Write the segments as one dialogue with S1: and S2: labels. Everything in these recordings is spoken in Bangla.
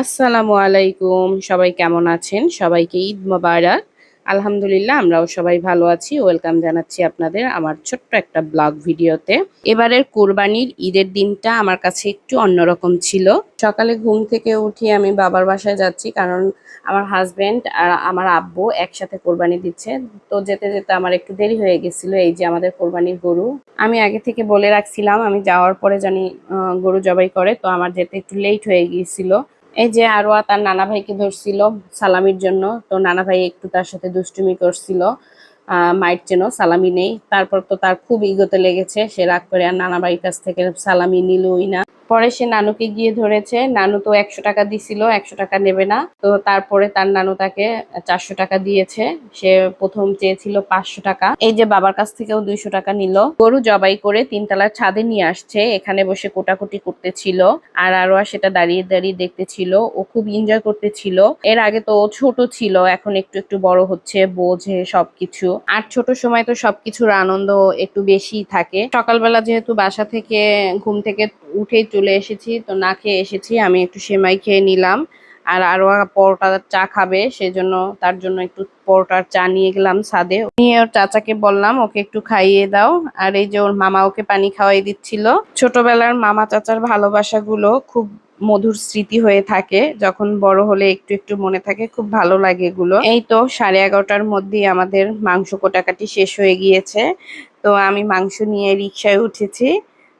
S1: আসসালামু আলাইকুম। সবাই কেমন আছেন? সবাইকে ঈদ মোবারক। আলহামদুলিল্লাহ, আমরাও সবাই ভালো আছি। ওয়েলকাম জানাচ্ছি আপনাদের আমার ছোট্ট একটা ব্লগ ভিডিওতে। এবারের কোরবানির ঈদের দিনটা আমার কাছে একটু অন্যরকম ছিল। সকালে ঘুম থেকে উঠে আমি বাবার বাসায় যাচ্ছি কারণ আমার হাজব্যান্ড আর আমার আব্বু একসাথে কোরবানি দিচ্ছে। তো যেতে যেতে আমার একটু দেরি হয়ে গেছিল, এই যে আমাদের কোরবানির গরু। আমি আগে থেকে বলে রাখছিলাম, আমি যাওয়ার পরে জানি গরু জবাই করে। তো আমার যেতে একটু লেট হয়ে গিয়েছিল এই যে আরোয়া তার নানা ভাইকে ধরছিল সালামির জন্য, তো নানা ভাই একটু তার সাথে দুষ্টুমি করছিল মায়ের যেন সালামি নেই। তারপর তো তার খুব ইগোতে লেগেছে, সে রাগ করে আর নানা ভাইয়ের কাছ থেকে সালামি নিলই না। পরে সে নানুকে গিয়ে ধরেছে। নানু তো একশো টাকা দিছিল, একশো টাকা নেবে না। তো তারপরে তার নানু তাকে চারশো টাকা দিয়েছে। সে প্রথম চেয়েছিল পাঁচশো টাকা। এই যে বাবার কাছ থেকেও দুইশো টাকা নিল। গরু জবাই করে তিনতলার ছাদে নিয়ে আসছে। এখানে বসে কোটাকুটি করতেছিল। আর আরও সেটা দাঁড়িয়ে দাঁড়িয়ে দেখতেছিল। ও খুব এনজয় করতেছিল। এর আগে তো ও ছোট ছিল। এখন একটু একটু বড় হচ্ছে, বোঝে সবকিছু। আর ছোট সময় তো সবকিছুর আনন্দ একটু বেশি থাকে। সকালবেলা যেহেতু বাসা থেকে ঘুম থেকে উঠেই চলে এসেছি, তো না খেয়ে এসেছি, আমি একটু সেমাই খেয়ে নিলাম। আর আরও পরোটা চা খাবে, সেজন্য তার জন্য একটু পরোটার চা নিয়ে গেলাম ছাদে। নিয়ে ওর চাচাকে বললাম, ওকে একটু খাইয়ে দাও। আর এই যে ওর মামা ওকে পানি খাওয়াই দিচ্ছিল। ছোটবেলার মামা চাচার ভালোবাসাগুলো খুব মধুর স্মৃতি হয়ে থাকে। যখন বড় হলে একটু একটু মনে থাকে, খুব ভালো লাগে এগুলো। এই তো সাড়ে এগারোটার মধ্যেই আমাদের মাংস কোটাকাটি শেষ হয়ে গিয়েছে। তো আমি মাংস নিয়ে রিক্সায় উঠেছি।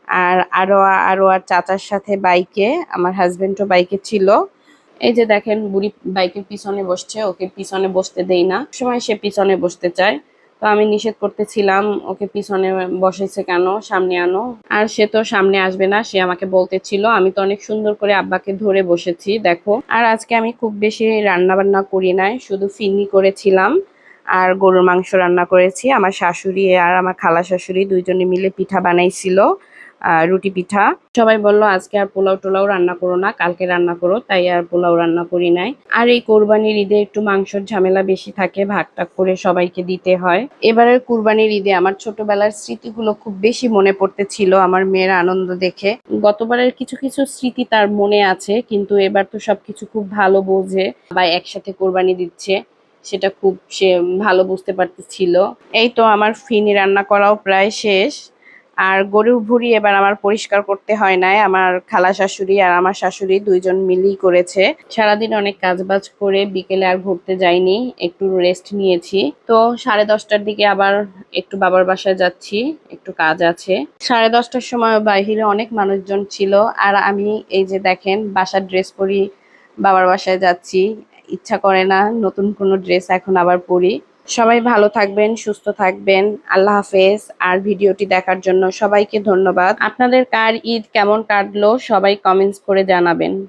S1: আর আরও আরও আর চাচার সাথে বাইকে, আমার হাজবেন্ডও বাইকে ছিল। এই যে দেখেন, বুড়ি বাইকের পিছনে বসছে, ওকে পিছনে বসতে দেই না। সময় সে পিছনে বসতে চায়। তো আমি নিষেধ করতেছিলাম, ওকে পিছনে বসেছে কেন, সামনে আনো। আর সে তো সামনে আসবে না, সে আমাকে বলতেছিল। আমি তো অনেক সুন্দর করে আব্বাকে ধরে বসেছি, দেখো। আর আজকে আমি খুব বেশি রান্না বান্না করি নাই, শুধু ফিনি করেছিলাম আর গরুর মাংস রান্না করেছি। আমার শাশুড়ি আর আমার খালা শাশুড়ি দুইজনে মিলে পিঠা বানাইছিল। রুটি পিঠা। সবাই বলল, আজকে আর পোলাও টোলাও রান্না করো না, কালকে রান্না করো, তাই আর পোলাও রান্না করি নাই। আর এই কোরবানির ঈদে একটু মাংসর ঝামেলা বেশি থাকে ভাগ টাগ করে সবাইকে দিতে হয়। এবারের কোরবানির ঈদে আমার ছোটবেলার স্মৃতিগুলো খুব বেশি মনে পড়তেছিল, আমার মেয়ের আনন্দ দেখে। গতবারের কিছু কিছু স্মৃতি তার মনে আছে, কিন্তু এবার তো সবকিছু খুব ভালো বোঝে বা একসাথে কোরবানি দিচ্ছে, সেটা খুব সে ভালো বুঝতে পারতেছিল। এই তো আমার ফিনি রান্না করাও প্রায় শেষ। আর গরুর ভুড়ি এবার আমার পরিষ্কার করতে হয় নাই। আমার খালা শাশুড়ি আর আমার শাশুড়ি দুইজন মিলেই করেছে। সারাদিন অনেক কাজবাজ করে বিকেলে আর ঘুরতে যাইনি, একটু রেস্ট নিয়েছি। তো সাড়ে দশটার দিকে আবার একটু বাবার বাসায় যাচ্ছি, একটু কাজ আছে। সাড়ে দশটার সময় বাইরে অনেক মানুষজন ছিল আর আমি এই যে দেখেন বাসার ড্রেস পরি, বাবার বাসায় যাচ্ছি। ইচ্ছা করে না নতুন কোনো ড্রেস এখন আবার পরি। সবাই ভালো থাকবেন, সুস্থ থাকবেন। আল্লাহ হাফেজ। আর ভিডিওটি দেখার জন্য সবাইকে ধন্যবাদ। আপনাদের কার ঈদ কেমন কাটলো, সবাই কমেন্টস করে জানাবেন।